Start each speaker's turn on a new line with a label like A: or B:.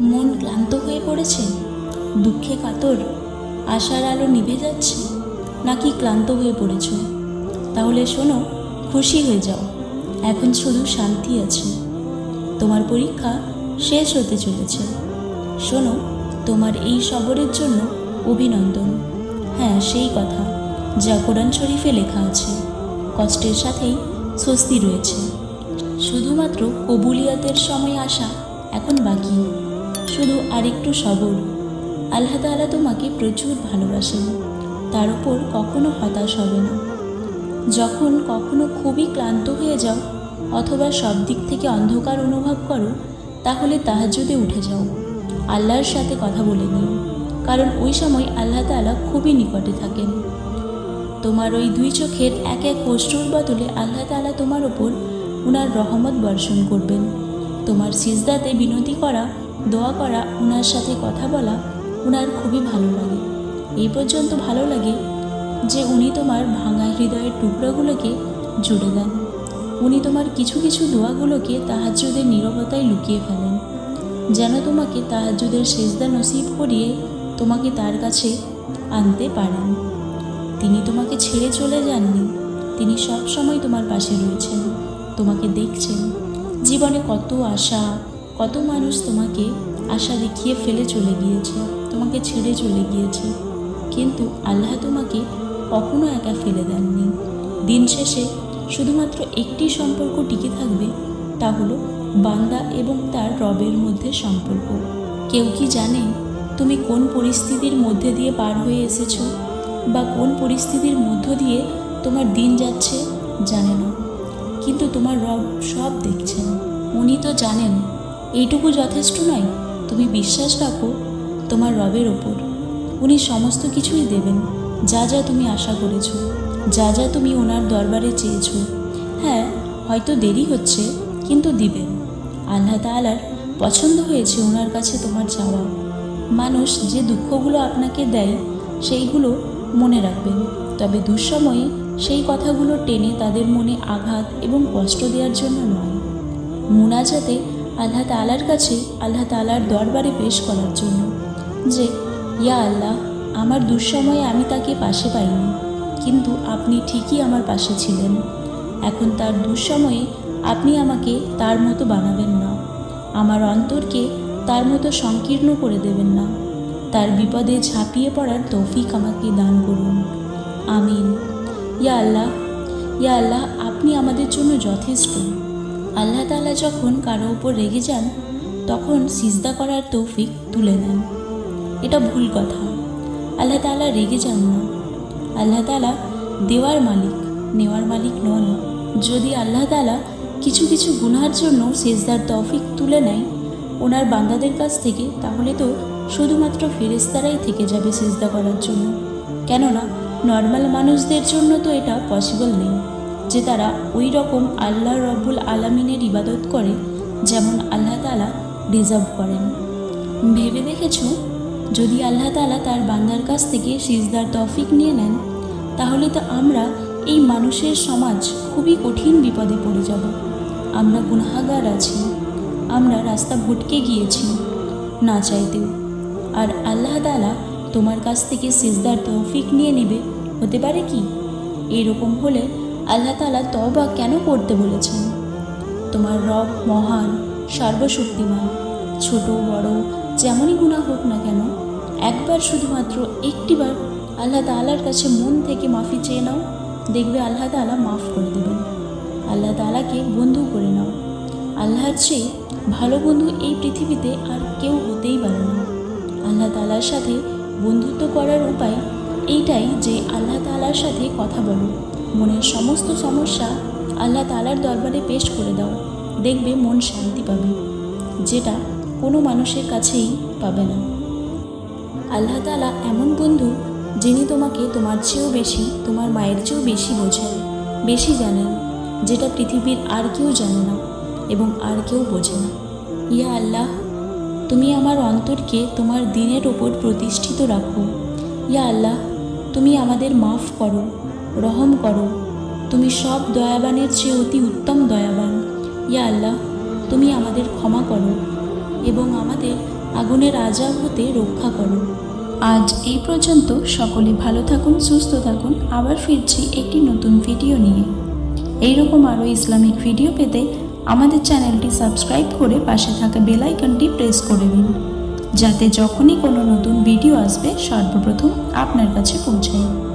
A: মন ক্লান্ত হয়ে পড়েছে? দুঃখে কাতর? আশার আলো নিভে যাচ্ছে? নাকি ক্লান্ত হয়ে পড়েছ? তাহলে শোনো, খুশি হয়ে যাও। এখন শুধু শান্তি আছে। তোমার পরীক্ষা শেষ হতে চলেছে। শোনো, তোমার এই সবরের জন্য অভিনন্দন। হ্যাঁ সেই কথা, যা কোরআন শরীফে লেখা আছে। কষ্টের সাথেই স্বস্তি রয়েছে। শুধুমাত্র কবুলিয়াতের সময় আসা এখন বাকি। শুধু আরেকটু সবর আল্লাহ তাআলা তোমাকে প্রচুর ভালোবাসেন। তার উপর কখনো হতাশ হবে না। যখন কখনো খুবই ক্লান্ত হয়ে যাও অথবা সব দিক থেকে অন্ধকার অনুভব করো, তাহলে তাহাজ্জুদে উঠে যাও। আল্লাহর সাথে কথা বলে নিও। কারণ ওই সময় আল্লাহ তাআলা খুবই নিকটে থাকেন। তোমার ওই দুই চোখের এক এক অশ্রুর বদলে আল্লাহ তাআলা তোমার ওপর উনার রহমত বর্ষণ করবেন। তোমার সিজদাতে বিনতি করা দোয়া করা, উনার সাথে কথা বলা উনার খুবই ভালো লাগে। এই পর্যন্ত ভালো লাগে যে উনি তোমার ভাঙা হৃদয়ের টুকরোগুলোকে জুড়ে দেন। উনি তোমার কিছু কিছু দোয়াগুলোকে তাহাজ্জুদের নীরবতায় লুকিয়ে ফেলেন। যেন তোমাকে তাহাজ্জুদের সেজদা নসিব করিয়ে তোমাকে তার কাছে আনতে পারেন। তিনি তোমাকে ছেড়ে চলে যাননি। তিনি সব সময় তোমার পাশে রয়েছেন। তোমাকে দেখছেন। জীবনে কত আশা কত মানুষ তোমাকে আশা দেখিয়ে ফেলে চলে গিয়েছে, তোমাকে ছেড়ে চলে গিয়েছে। কিন্তু আল্লাহ তোমাকে কখনো একা ফেলে দেননি। দিন শেষে শুধুমাত্র একটি সম্পর্ক টিকে থাকবে, তা হলো বান্দা এবং তার রবের মধ্যে সম্পর্ক। কেউ কি জানে তুমি কোন পরিস্থিতির মধ্যে দিয়ে পার হয়ে এসেছ বা কোন পরিস্থিতির মধ্য দিয়ে তোমার দিন যাচ্ছে জানে না। কিন্তু তোমার রব সব দেখছেন, উনি তো জানেন এইটুকু যথেষ্ট নয়? তুমি বিশ্বাস রাখো, তোমার রবের ওপর। উনি সমস্ত কিছুই দেবেন, যা যা তুমি আশা করেছ, যা যা তুমি ওনার দরবারে চেয়েছো। হ্যাঁ হয়তো দেরি হচ্ছে, কিন্তু দিবেন আল্লাহ তাআলার পছন্দ হয়েছে ওনার কাছে তোমার চাওয়া মানুষ যে দুঃখগুলো আপনাকে দেয়, সেইগুলো মনে রাখবেন। তবে দুঃসময়ে সেই কথাগুলো টেনে তাদের মনে আঘাত এবং কষ্ট দেওয়ার জন্য নয়। মুনাজাতে আল্লাহ তালার কাছে, আল্লাহ তালার দরবারে পেশ করার জন্য যে, ইয়া আল্লাহ, আমার দুঃসময়ে আমি তাকে পাশে পাইনি, কিন্তু আপনি ঠিকই আমার পাশে ছিলেন। এখন তার দুঃসময়ে আপনি আমাকে তার মতো বানাবেন না। আমার অন্তরকে তার মতো সংকীর্ণ করে দেবেন না। তার বিপদে ঝাঁপিয়ে পড়ার তৌফিক আমাকে দান করুন। আমিন। ইয়া আল্লাহ ইয়া আল্লাহ, আপনি আমাদের জন্য যথেষ্ট। আল্লাহ তালা যখন কারও উপর রেগে যান, তখন সিজদা করার তৌফিক তুলে নেন। এটা ভুল কথা। আল্লাহ তালা রেগে যান না। আল্লাহ তালা দেওয়ার মালিক, নেওয়ার মালিক নন। যদি আল্লাহ তালা কিছু কিছু গুনার জন্য সেজদার তৌফিক তুলে নেয়, ওনার বান্দাদের কাছ থেকে, তাহলে তো শুধুমাত্র ফেরেস্তারাই থেকে যাবে সেজদা করার জন্য। কেননা, নর্মাল মানুষদের জন্য তো এটা পসিবল নেই। যে তারা ওই রকম আল্লাহ রব্বুল আলামিনের ইবাদত করে, যেমন আল্লাহ তালা ডিজার্ভ করেন। ভেবে দেখেছ? যদি আল্লাহ তালা তার বান্দার কাছ থেকে সিজদার তৌফিক নিয়ে নেন, তাহলে তো আমরা এই মানুষের সমাজ খুবই কঠিন বিপদে পড়ে যাব। আমরা গুনাহাগার আছি, আমরা রাস্তা ভটকে গিয়েছি, না চাইতেও। আর আল্লাহ তালা তোমার কাছ থেকে সিজদার তৌফিক নিয়ে নেবে, হতে পারে কি? এরকম হলে আল্লাহ তালা তবা কেন করতে বলেছেন? তোমার রব মহান, সর্বশক্তিমান, ছোট, বড়, যেমনই গুণা হোক না কেন, একবার শুধুমাত্র একটিবার আল্লাহ তালার কাছে মন থেকে মাফি চেয়ে নাও, দেখবে আল্লাহ তালা মাফ করে দেবেন। আল্লাহ তালাকে বন্ধু করে নাও। আল্লাহর চেয়ে ভালো বন্ধু এই পৃথিবীতে আর কেউ হতেই পারে না। আল্লাহ তালার সাথে বন্ধুত্ব করার উপায় এইটাই যে আল্লাহ তালার সাথে কথা বলো। মনের সমস্ত সমস্যা আল্লাহ তালার দরবারে পেশ করে দাও। দেখবে মন শান্তি পাবে, যেটা কোনো মানুষের কাছেই পাবে না। আল্লাহ তালা এমন বন্ধু যিনি তোমাকে তোমার চেয়েও বেশি, তোমার মায়ের চেয়েও বেশি বোঝেন, বেশি জানেন, যেটা পৃথিবীর আর কেউ জানে না এবং আর কেউ বোঝে না। ইয়া আল্লাহ, তুমি আমার অন্তরকে তোমার দিনের ওপর প্রতিষ্ঠিত রাখো। ইয়া আল্লাহ তুমি আমাদের মাফ করো, রহম করো। তুমি সব দয়াবানের চেয়ে অতি উত্তম দয়াবান। ইয়া আল্লাহ, তুমি আমাদের ক্ষমা করো এবং আমাদের আগুনের আজাব হতে রক্ষা করো। আজ এই পর্যন্ত সকলে ভালো থাকুন, সুস্থ থাকুন। আবার ফিরছি একটি নতুন ভিডিও নিয়ে। এইরকম আরও ইসলামিক ভিডিও পেতে আমাদের চ্যানেলটি সাবস্ক্রাইব করে পাশে থাকা বেল আইকনটি প্রেস করে দিন যাতে যখনই কোনো নতুন ভিডিও আসবে সর্বপ্রথম আপনার কাছে পৌঁছায়।